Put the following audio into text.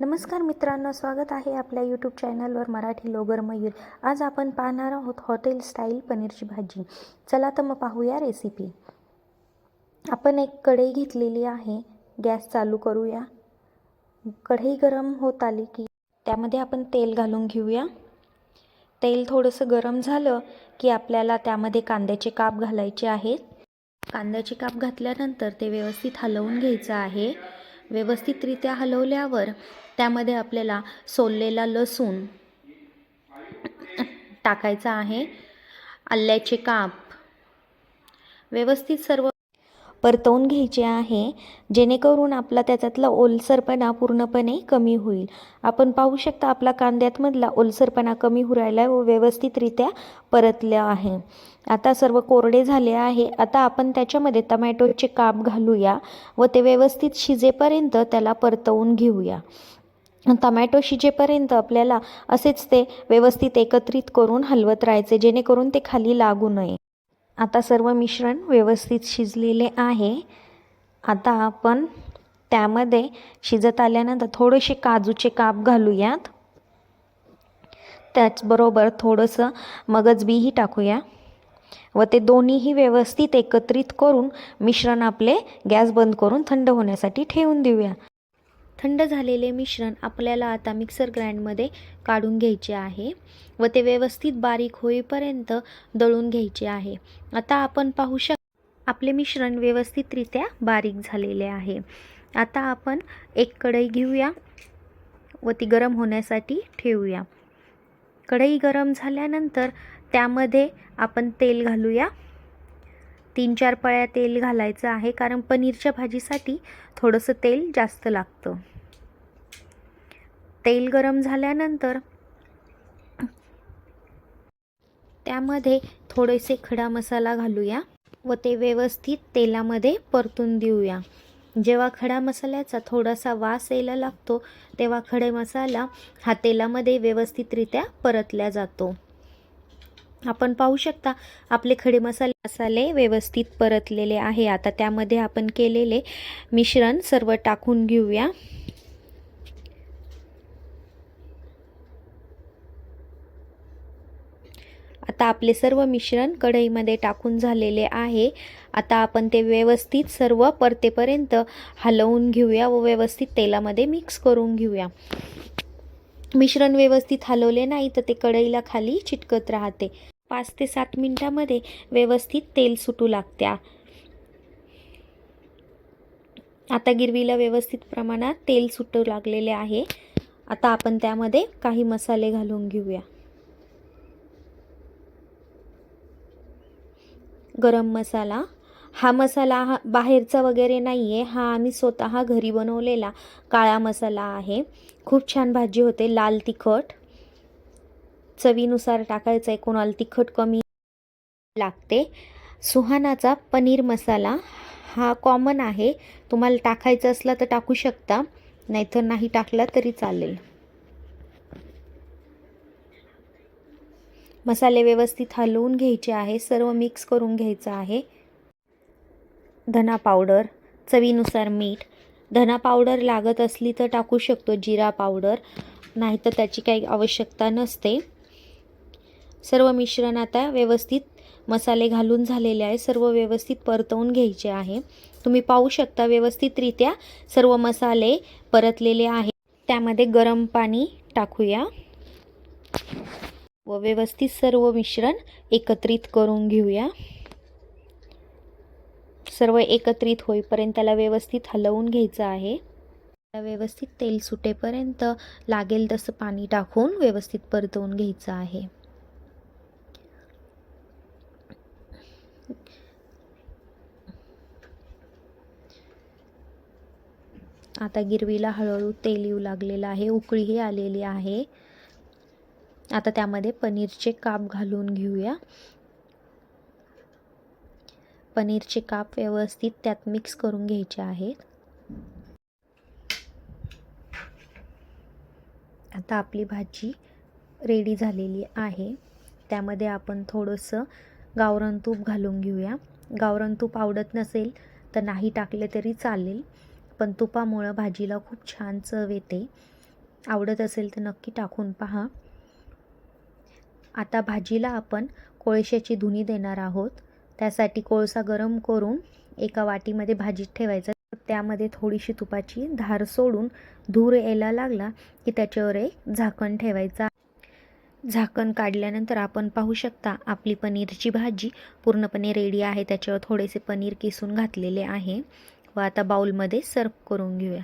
नमस्कार मित्रांनो स्वागत आहे आपल्या यूट्यूब चॅनलवर मराठी लोगर मयूर. आज आपण पाहणार आहोत हॉटेल स्टाईल पनीरची भाजी. चला तर मग पाहूया रेसिपी आपण एक कढई घेतलेली आहे गॅस चालू करूया. कढई गरम होत आली की त्यामध्ये आपण तेल घालून घेऊया. तेल थोडंसं गरम झालं की आपल्याला त्यामध्ये कांद्याचे काप घालायचे आहेत. कांद्याचे काप घातल्यानंतर ते व्यवस्थित हलवून घ्यायचं आहे. व्यवस्थितरित्या हलवल्यावर त्यामध्ये आपल्याला सोललेला लसूण टाकायचा आहे. आल्याचे काप. व्यवस्थित सर्व परतवून घ्यायचे आहे जेणेकरून आपला त्याच्यातला ओलसरपणा पूर्णपणे कमी होईल. आपण पाहू शकता आपला कांद्यातमधला ओलसरपणा कमी हो राहिला व व्यवस्थितरित्या परतल्या आहे. आता सर्व कोरडे झाले आहे. आता आपण त्याच्यामध्ये टमॅटोचे काप घालूया व ते व्यवस्थित शिजेपर्यंत त्याला परतवून घेऊया. टमॅटो शिजेपर्यंत आपल्याला असेच ते व्यवस्थित एकत्रित करून हलवत राहायचे जेणेकरून ते खाली लागू नये. आता सर्व मिश्रण व्यवस्थित शिजलेले आहे. आता आपण त्यामध्ये शिजत आल्यानंतर थोडेसे काजूचे काप घालूयात. त्याचबरोबर थोडंसं मगज बीही टाकूया व ते दोन्हीही व्यवस्थित एकत्रित करून मिश्रण आपले गॅस बंद करून थंड होण्यासाठी ठेवून देऊया. थंड झालेले मिश्रण आपल्याला आता मिक्सर ग्राइंडमध्ये काढून घ्यायचे आहे व ते व्यवस्थित बारीक होईपर्यंत दळून घ्यायचे आहे. आता आपण पाहू शक आपले मिश्रण व्यवस्थितरित्या बारीक झालेले आहे. आता आपण एक कढई घेऊया व ती गरम होण्यासाठी ठेवूया. कढई गरम झाल्यानंतर त्यामध्ये आपण तेल घालूया. तीन चार पळ्या तेल घालायचं आहे कारण पनीरच्या भाजीसाठी थोडंसं तेल जास्त लागतं. तेल गरम झाल्यानंतर त्यामध्ये थोडेसे खडा मसाला घालूया व ते व्यवस्थित तेलामध्ये परतून देऊया. जेव्हा खडा मसाल्याचा थोडासा वास यायला लागतो तेव्हा खडे मसाला हा तेलामध्ये व्यवस्थितरित्या परतल्या जातो. आपण पाहू शकता आपले खडे मसाले मसाले व्यवस्थित परतलेले आहे. आता त्यामध्ये आपण केलेले मिश्रण सर्व टाकून घेऊया. आता आपले सर्व मिश्रण कढईमध्ये टाकून झालेले आहे. आता आपण ते व्यवस्थित सर्व परतेपर्यंत हलवून घेऊया व व्यवस्थित तेलामध्ये मिक्स करून घेऊया. मिश्रण व्यवस्थित हलवले नाही तर ते कढईला खाली चिटकत राहते. पाच ते सात मिनटामध्ये व्यवस्थित तेल सुटू लागत्या आता गिरवीला व्यवस्थित प्रमाणात तेल सुटू लागलेले आहे. आता आपण त्यामध्ये काही मसाले घालून घेऊया. गरम मसाला. हा मसाला हा बाहेरचा वगैरे नाही आहे हा आम्ही स्वतः घरी बनवलेला काळा मसाला आहे. खूप छान भाजी होते. लाल तिखट. चवीनुसार टाकायचं आहे कोणाला तिखट कमी लागते. सुहानाचा पनीर मसाला हा कॉमन आहे. तुम्हाला टाकायचा असला तर टाकू शकता नाहीतर नाही टाकला तरी चालेल. मसाले व्यवस्थित हलवून घ्यायचे आहे सर्व मिक्स करून घ्यायचं आहे. धना पावडर चवीनुसार मीठ. धना पावडर लागत असली तर टाकू शकतो जिरा पावडर नाही तर त्याची काही आवश्यकता नसते. सर्व मिश्रण आता व्यवस्थित मसाले घालून झालेले आहे. सर्व व्यवस्थित परतवून घ्यायचे आहे. तुम्ही पाहू शकता व्यवस्थितरित्या सर्व मसाले परतलेले आहे त्यामध्ये गरम पाणी टाकूया. व व्यवस्थित सर्व मिश्रण एकत्रित करून घेऊया. सर्व एकत्रित होईपर्यंत त्याला व्यवस्थित हलवून घ्यायचं आहे. व्यवस्थित तेल सुटेपर्यंत लागेल तसं पाणी टाकून व्यवस्थित परतवून घ्यायचं आहे. आता गिरवीला हळूहळू तेल येऊ लागलेलं आहे उकळीही आलेली आहे. आता त्यामध्ये पनीरचे काप घालून घेऊया. पनीरचे काप व्यवस्थित त्यात मिक्स करून घ्यायचे आहेत. आता आपली भाजी रेडी झालेली आहे. त्यामध्ये आपण थोडंसं गावरण तूप घालून घेऊया. गावरण तूप आवडत नसेल तर नाही टाकले तरी चालेल. पण तुपामुळं भाजीला खूप छान चव येते. आवडत असेल तर नक्की टाकून पहा. आता भाजीला आपण कोळशाची धुनी देणार आहोत. त्यासाठी कोळसा गरम करून एका वाटीमध्ये भाजीत ठेवायचा. त्यामध्ये थोडीशी तुपाची धार सोडून धूर यायला लागला की त्याच्यावर एक झाकण ठेवायचा. झाकण काढल्यानंतर आपण पाहू शकता आपली पनीरची भाजी पूर्णपणे रेडी आहे. त्याच्यावर थोडेसे पनीर किसून घातलेले आहे. व आता बाऊलमध्ये सर्व करून घेऊया.